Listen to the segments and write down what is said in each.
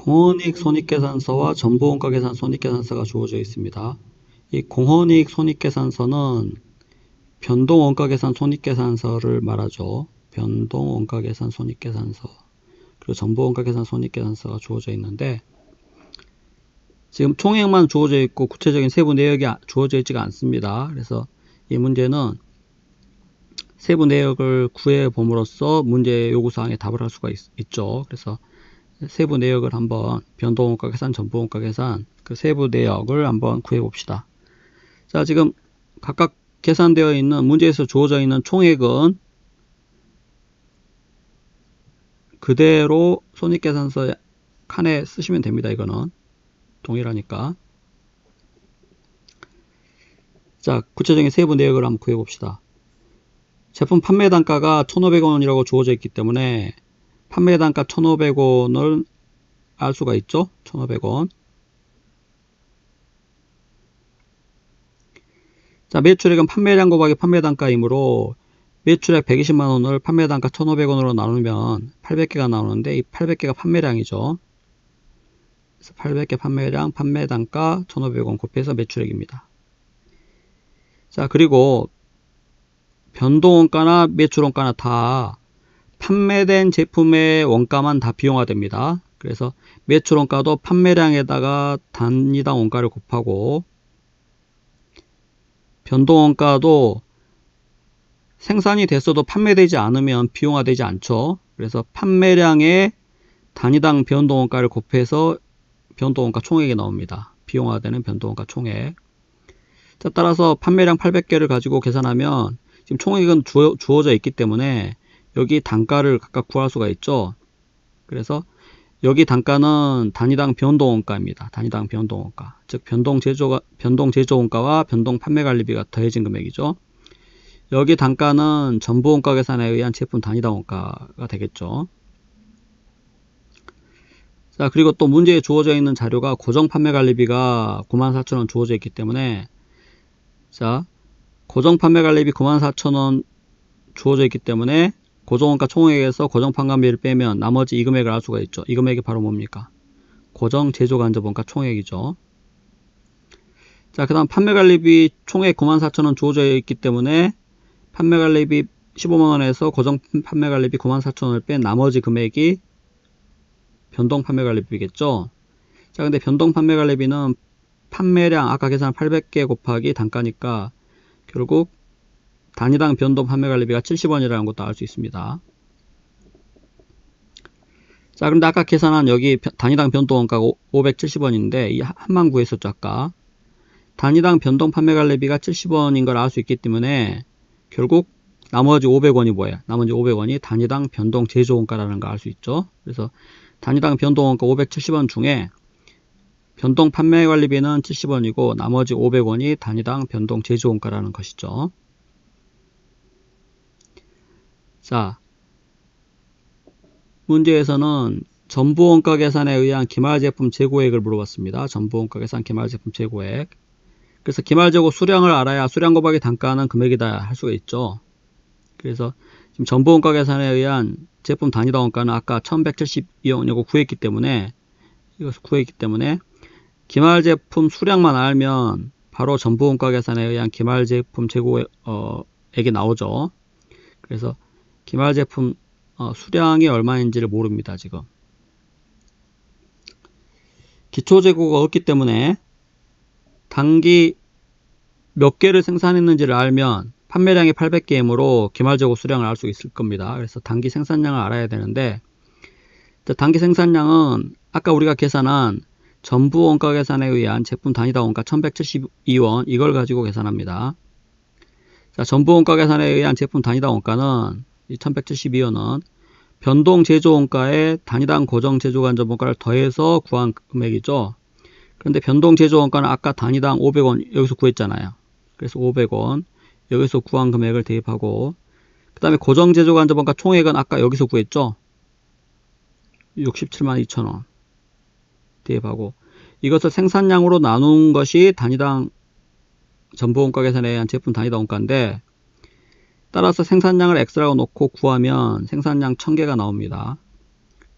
공헌이익 손익계산서와 전부원가계산 손익계산서가 주어져 있습니다. 이 공헌이익 손익계산서는 변동원가계산 손익계산서를 말하죠. 변동원가계산 손익계산서 그리고 전부원가계산 손익계산서가 주어져 있는데 지금 총액만 주어져 있고 구체적인 세부 내역이 아- 주어져 있지가 않습니다. 그래서 이 문제는 세부 내역을 구해 봄으로써 문제 요구 사항에 답을 할 수가 있, 있죠. 그래서 세부 내역을 한번 변동원가 계산, 전부원가 계산 그 세부 내역을 한번 구해 봅시다. 자, 지금 각각 계산되어 있는 문제에서 주어져 있는 총액은 그대로 손익계산서 칸에 쓰시면 됩니다. 이거는 동일하니까. 자, 구체적인 세부 내역을 한번 구해 봅시다. 제품 판매 단가가 1,500원이라고 주어져 있기 때문에 판매 단가 1,500원을 알 수가 있죠? 1,500원. 자, 매출액은 판매량 곱하기 판매 단가이므로 매출액 120만 원을 판매 단가 1,500원으로 나누면 800개가 나오는데 이 800개가 판매량이죠. 그래서 800개 판매량, 판매 단가 1,500원 곱해서 매출액입니다. 자, 그리고 변동원가나 매출원가나 다 판매된 제품의 원가만 다 비용화됩니다. 그래서 매출 원가도 판매량에다가 단위당 원가를 곱하고 변동 원가도 생산이 됐어도 판매되지 않으면 비용화되지 않죠. 그래서 판매량에 단위당 변동 원가를 곱해서 변동 원가 총액이 나옵니다. 비용화되는 변동 원가 총액. 자, 따라서 판매량 800개를 가지고 계산하면 지금 총액은 주어, 주어져 있기 때문에 여기 단가를 각각 구할 수가 있죠. 그래서 여기 단가는 단위당 변동원가입니다. 단위당 변동원가. 즉 변동 제조가 변동 제조원가와 변동 판매 관리비가 더해진 금액이죠. 여기 단가는 전부 원가 계산에 의한 제품 단위당 원가가 되겠죠. 자, 그리고 또 문제에 주어져 있는 자료가 고정 판매 관리비가 94,000원 주어져 있기 때문에 자, 고정 판매 관리비 94,000원 주어져 있기 때문에 고정원가 총액에서 고정 판관비를 빼면 나머지 이 금액을 알 수가 있죠. 이 금액이 바로 뭡니까? 고정 제조 간접원가 총액이죠. 자, 그 다음 판매 관리비 총액 94,000원 주어져 있기 때문에 판매 관리비 15만원에서 고정 판매 관리비 94,000원을 뺀 나머지 금액이 변동 판매 관리비겠죠. 자, 근데 변동 판매 관리비는 판매량 아까 계산 800개 곱하기 단가니까 결국 단위당 변동 판매 관리비가 70원이라는 것도 알 수 있습니다. 자, 그런데 아까 계산한 여기 변- 단위당 변동 원가가 570원인데 이 한만 구했었죠, 아까. 단위당 변동 판매 관리비가 70원인 걸 알 수 있기 때문에 결국 나머지 500원이 뭐예요? 나머지 500원이 단위당 변동 제조 원가라는 걸 알 수 있죠. 그래서 단위당 변동 원가 570원 중에 변동 판매 관리비는 70원이고 나머지 500원이 단위당 변동 제조 원가라는 것이죠. 자, 문제에서는 전부원가 계산에 의한 기말 제품 재고액을 물어봤습니다. 전부원가 계산 기말 제품 재고액. 그래서 기말 재고 수량을 알아야 수량 곱하기 단가는 금액이다 할 수가 있죠. 그래서 지금 전부원가 계산에 의한 제품 단위당 원가는 아까 1172원이고 구했기 때문에 이것을 구했기 때문에 기말 제품 수량만 알면 바로 전부원가 계산에 의한 기말 제품 재고액이 어, 나오죠. 그래서 기말 제품 어, 수량이 얼마인지를 모릅니다 지금. 기초 재고가 없기 때문에 단기 몇 개를 생산했는지를 알면 판매량이 800개이므로 기말 재고 수량을 알 수 있을 겁니다. 그래서 단기 생산량을 알아야 되는데 단기 생산량은 아까 우리가 계산한 전부 원가 계산에 의한 제품 단위당 원가 1172원 이걸 가지고 계산합니다. 자, 전부 원가 계산에 의한 제품 단위당 원가는 이 1172원은 변동 제조 원가에 단위당 고정 제조 간접 원가를 더해서 구한 금액이죠. 그런데 변동 제조 원가는 아까 단위당 500원 여기서 구했잖아요. 그래서 500원 여기서 구한 금액을 대입하고 그 다음에 고정 제조 간접 원가 총액은 아까 여기서 구했죠. 67만 2천원 대입하고 이것을 생산량으로 나눈 것이 단위당 전부 원가 계산에 의한 제품 단위당 원가인데 따라서 생산량을 x라고 놓고 구하면 생산량 1000개가 나옵니다.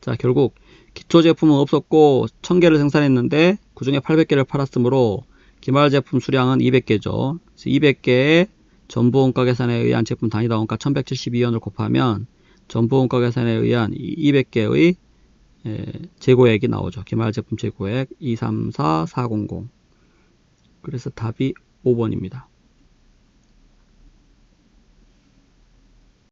자, 결국 기초 제품은 없었고 1000개를 생산했는데 그 중에 800개를 팔았으므로 기말 제품 수량은 200개죠. 200개의 전부 원가 계산에 의한 제품 단위당 원가 1172원을 곱하면 전부 원가 계산에 의한 200개의 재고액이 나오죠. 기말 제품 재고액 234400. 그래서 답이 5번입니다.